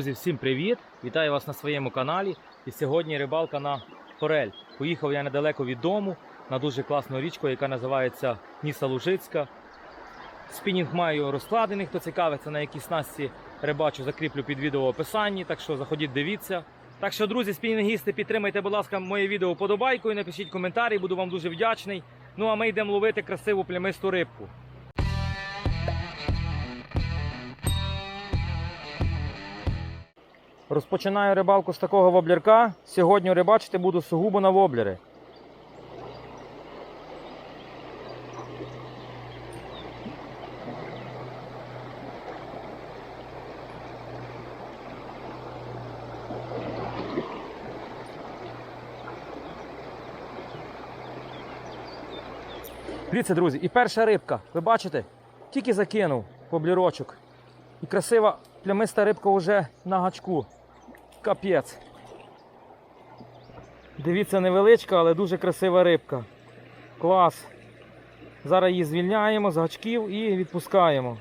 Друзі, всім привіт! Вітаю вас на своєму каналі. І сьогодні рибалка на форель. Поїхав я недалеко від дому на дуже класну річку, яка називається Ніса Лужицька. Спінінг маю розкладений, хто цікавиться, на якій снасті рибачу, закріплю під відео в описанні, так що заходіть, дивіться. Так що, друзі, спінінгісти, підтримайте, будь ласка, моє відео подобайкою, напишіть коментарі, буду вам дуже вдячний. Ну а ми йдемо ловити красиву плямисту рибку. Розпочинаю рибалку з такого воблерка. Сьогодні рибачити буду сугубо на воблери. Дивіться, друзі, і перша рибка. Ви бачите? Тільки закинув воблерочок. І красива плямиста рибка вже на гачку. Капець. Дивіться, невеличка, але дуже красива рибка. Клас. Зараз її звільняємо з гачків і відпускаємо.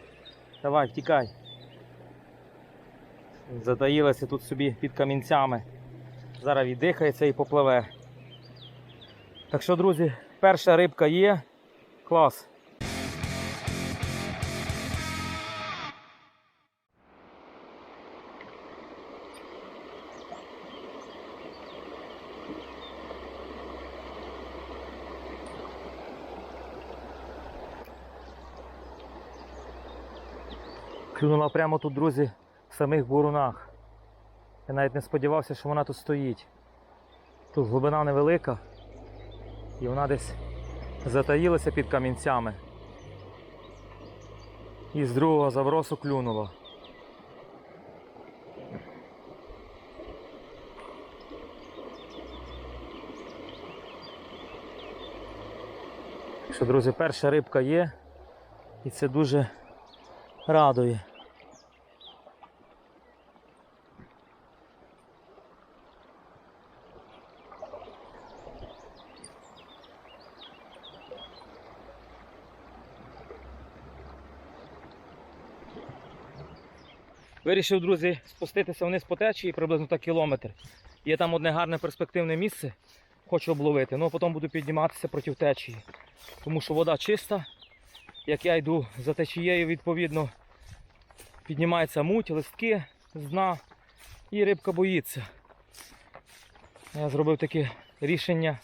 Давай, втікай. Затаїлася тут собі під камінцями. Зараз віддихається і попливе. Так що, друзі, перша рибка є. Клас. Клюнула прямо тут, друзі, в самих бурунах. Я навіть не сподівався, що вона тут стоїть. Тут глибина невелика і вона десь затаїлася під камінцями. І з другого забросу клюнула. Що, друзі, перша рибка є, і це дуже радує. Вирішив, друзі, спуститися вниз по течії приблизно так кілометр. Є там одне гарне перспективне місце, хочу обловити, ну а потім буду підніматися проти течії. Тому що вода чиста. Як я йду за течією, відповідно, піднімається муть, листки з дна і рибка боїться. Я зробив таке рішення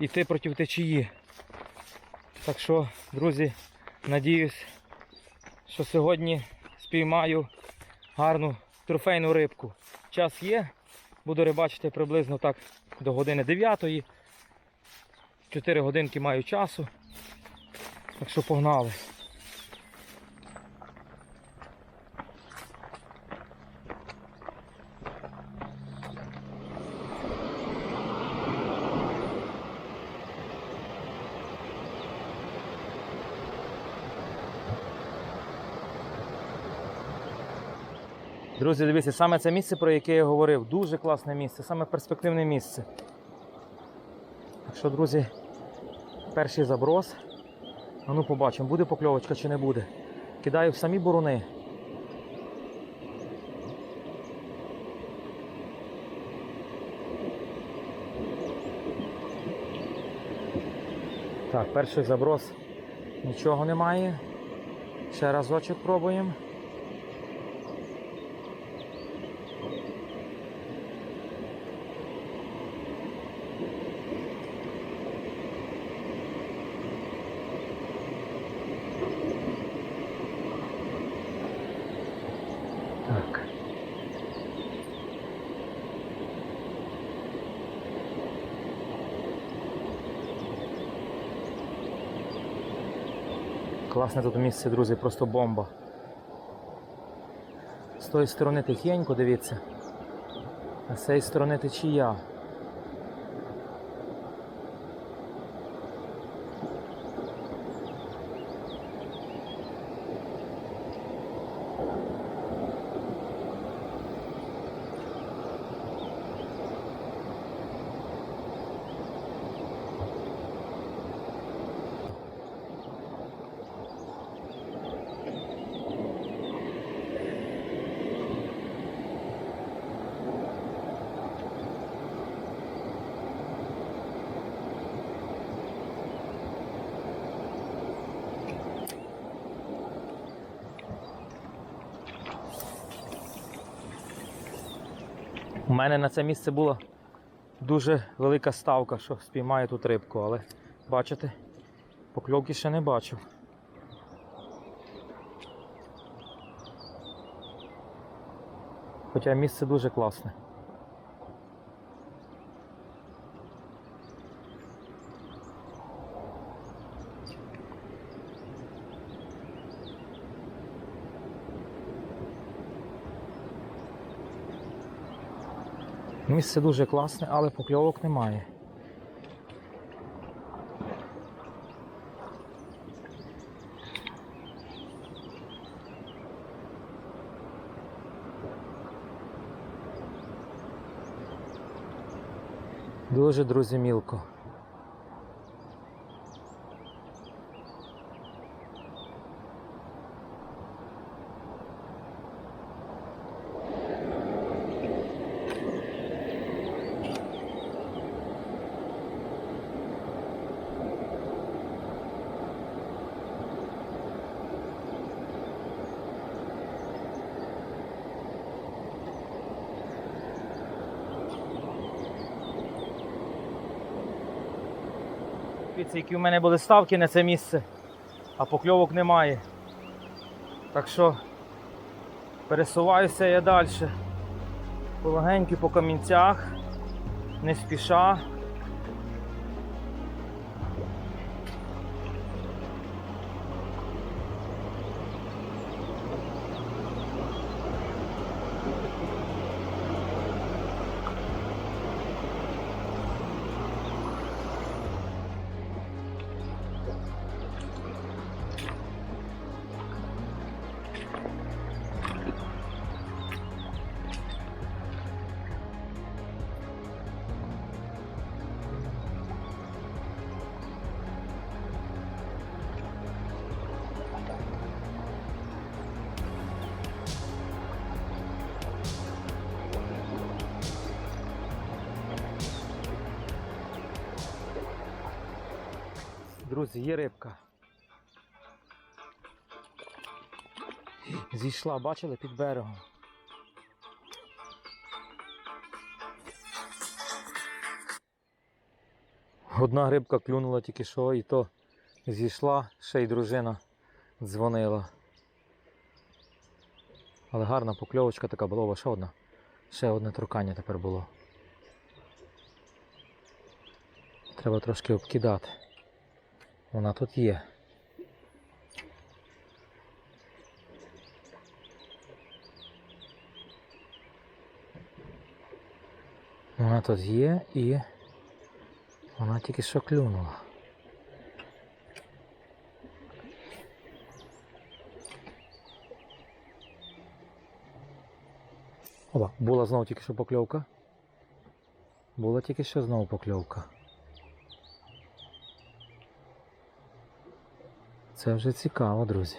йти проти течії. Так що, друзі, надіюсь, що сьогодні спіймаю гарну трофейну рибку. Час є, буду рибачити приблизно так до години 9. 4 годинки маю часу. Так що погнали. Друзі, дивіться, саме це місце, про яке я говорив, дуже класне місце, саме перспективне місце. Так що, друзі, перший заброс. Ну побачимо, буде покльовочка чи не буде. Кидаю в самі буруни. Так, перший заброс нічого немає. Ще разочок пробуємо. Класне тут місце, друзі, просто бомба. З тої сторони тихенько, дивіться. А з цієї сторони течія. У мене на це місце була дуже велика ставка, що спіймаю тут рибку, але бачите, покльовки ще не бачив. Хоча місце дуже класне. Місце дуже класне, але покльовок немає. Дуже, друзі, мілко. Дивіться, які в мене були ставки на це місце, а покльовок немає. Так що пересуваюся я далі. Полегеньки по камінцях, не спіша. Друзі, є рибка. Зійшла, бачили, під берегом. Одна рибка клюнула тільки що, і то зійшла, ще й дружина дзвонила. Але гарна покльовочка така була, ще одна. Ще одне трукання тепер було. Треба трошки обкидати. Вона тут є. Вона тут є і вона тільки що клюнула. Опа, була знову тільки що покльовка. Була тільки що знову покльовка. Це вже цікаво, друзі.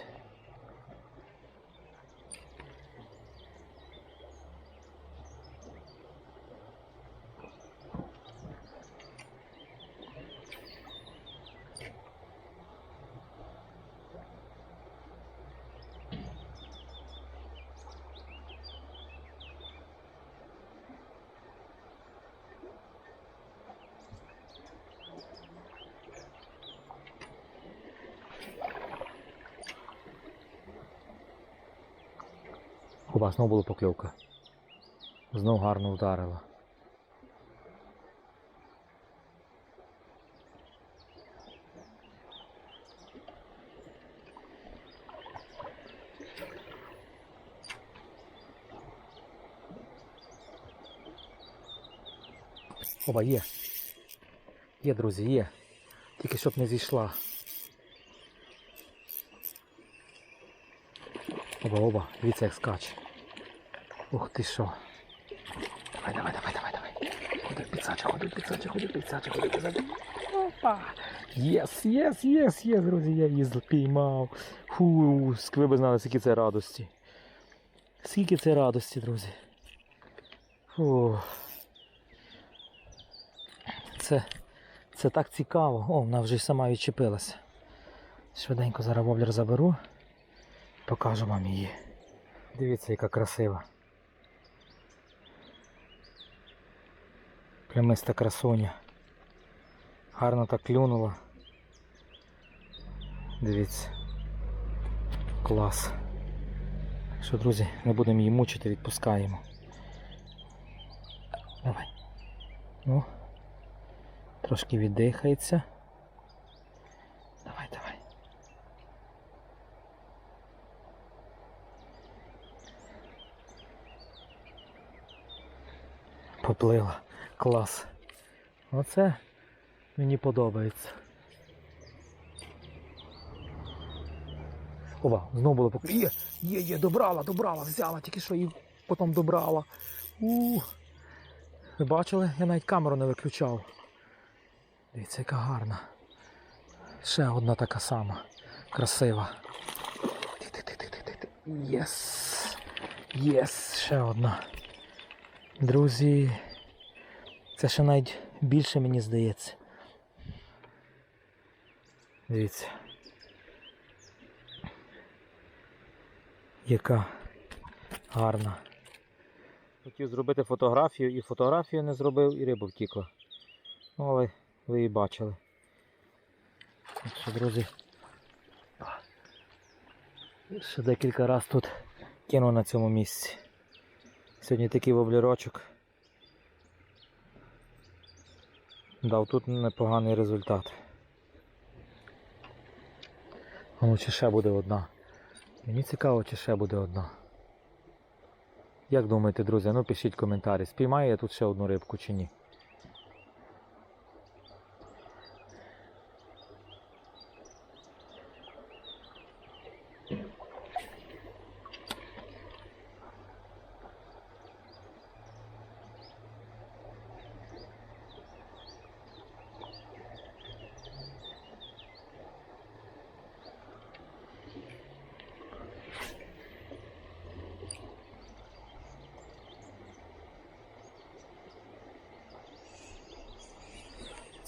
Опа, знову була покльовка. Знов гарно вдарила. Опа, є. Є, друзі, є. Тільки щоб не зійшла. Оба, оба, дивіться як скаче. Ух ти що. Давай, давай, давай, давай, давай. Ходи підсача, ходи підсача, ходи підсача, ходи підсача. Опа! Єс, єс, єс, єс, друзі, я її піймав. Фу, ви б знали, скільки це радості. Скільки це радості, друзі. Фу. Це, це так цікаво. О, вона вже сама відчепилася. Швиденько зараз воблер заберу. Покажу вам її. Дивіться, яка красива. Плямиста красуня. Гарно так клюнула. Дивіться. Клас. Що, друзі, не будемо її мучити, відпускаємо. Давай. Ну. Трошки віддихається. Давай, давай. Поплила. Клас. Оце мені подобається. Ова, знову було поклик. Є, є, є, добрала, добрала, взяла, тільки що її потім добрала. У. Ви бачили? Я навіть камеру не виключав. Дивіться, яка гарна. Ще одна така сама. Красива. Єс. Єс, ще одна. Друзі. Це ще навіть більше мені здається. Дивіться. Яка гарна. Хотів зробити фотографію і фотографію не зробив, і риба втікла. Ну, але ви її бачили. Так що, друзі, ще декілька разів тут кину на цьому місці. Сьогодні такий воблерочок. Дав тут непоганий результат. Ну чи ще буде одна. Мені цікаво, чи ще буде одна. Як думаєте, друзі? Ну пишіть коментарі. Спіймаю я тут ще одну рибку чи ні.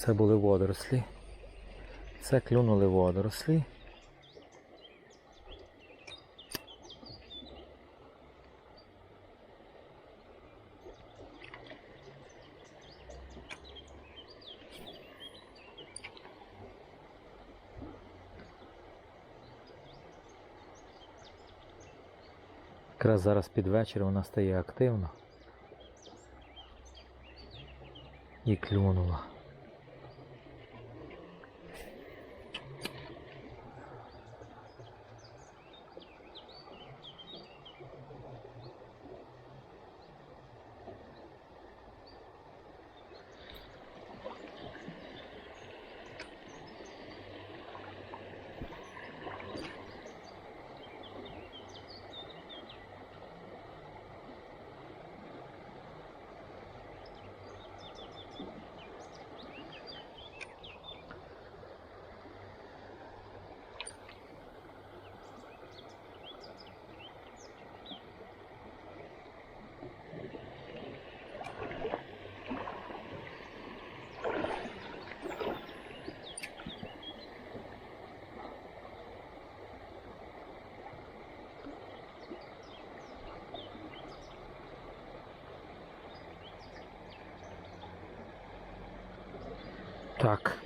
Це були водорослі. Це клюнули водорослі. Якраз зараз під вечір вона стає активна. І клюнула. Так.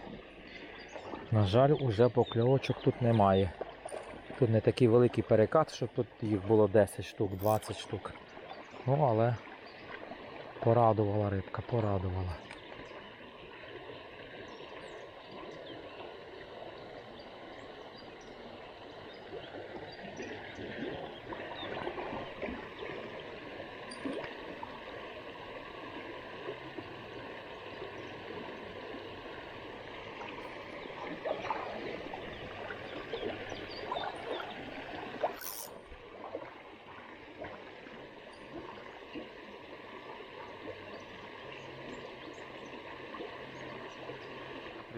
На жаль, уже покльовочок тут немає. Тут не такий великий перекат, щоб тут їх було 10 штук, 20 штук. Ну, але порадувала рибка, порадувала.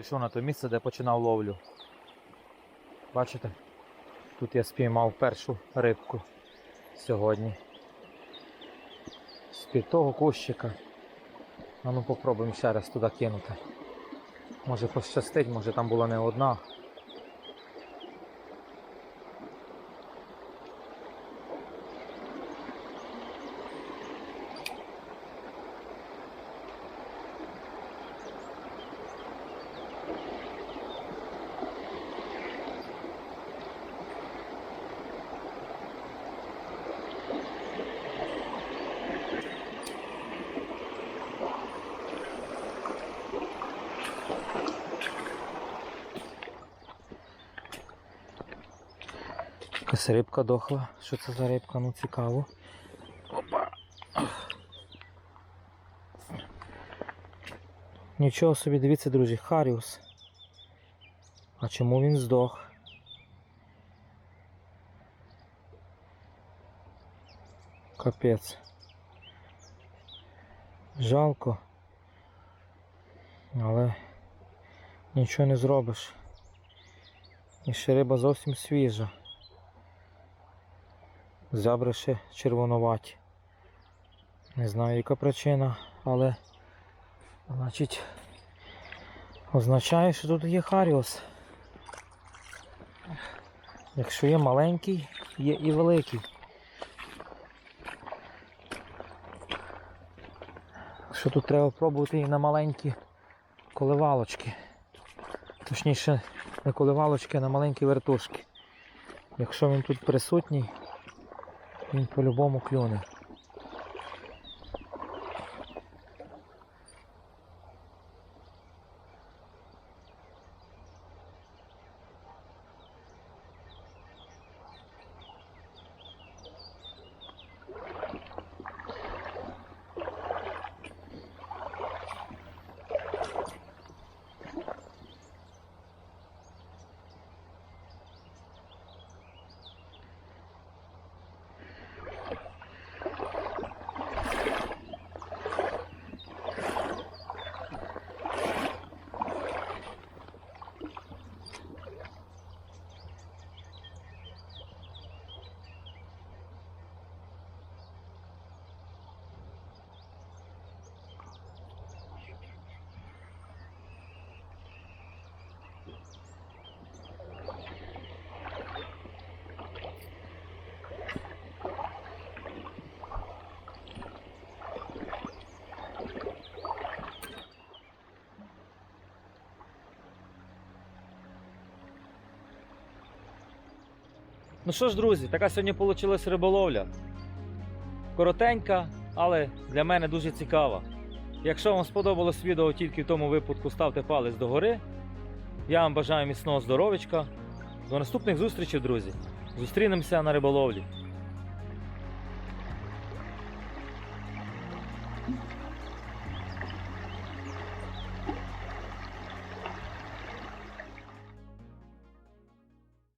Прийшов на те місце, де починав ловлю. Бачите? Тут я спіймав першу рибку сьогодні. З-під того кущика. А ну попробуємо ще раз туди кинути. Може пощастить, може там була не одна. Якась рибка дохла. Що це за рибка? Ну цікаво. Опа. Нічого собі, дивіться, друзі, Харіус. А чому він здох? Капець. Жалко. Але нічого не зробиш. І ще риба зовсім свіжа. Зябри ще червонуваті. Не знаю яка причина, але значить означає, що тут є Харіус. Якщо є маленький, є і великий. Що тут треба пробувати і на маленькі коливалочки. Точніше, не коливалочки, а на маленькі вертушки. Якщо він тут присутній, він по-любому клюне. Ну що ж, друзі, така сьогодні вийшла риболовля. Коротенька, але для мене дуже цікава. Якщо вам сподобалось відео тільки в тому випадку, ставте палець догори. Я вам бажаю міцного здоров'ячка. До наступних зустрічей, друзі. Зустрінемося на риболовлі.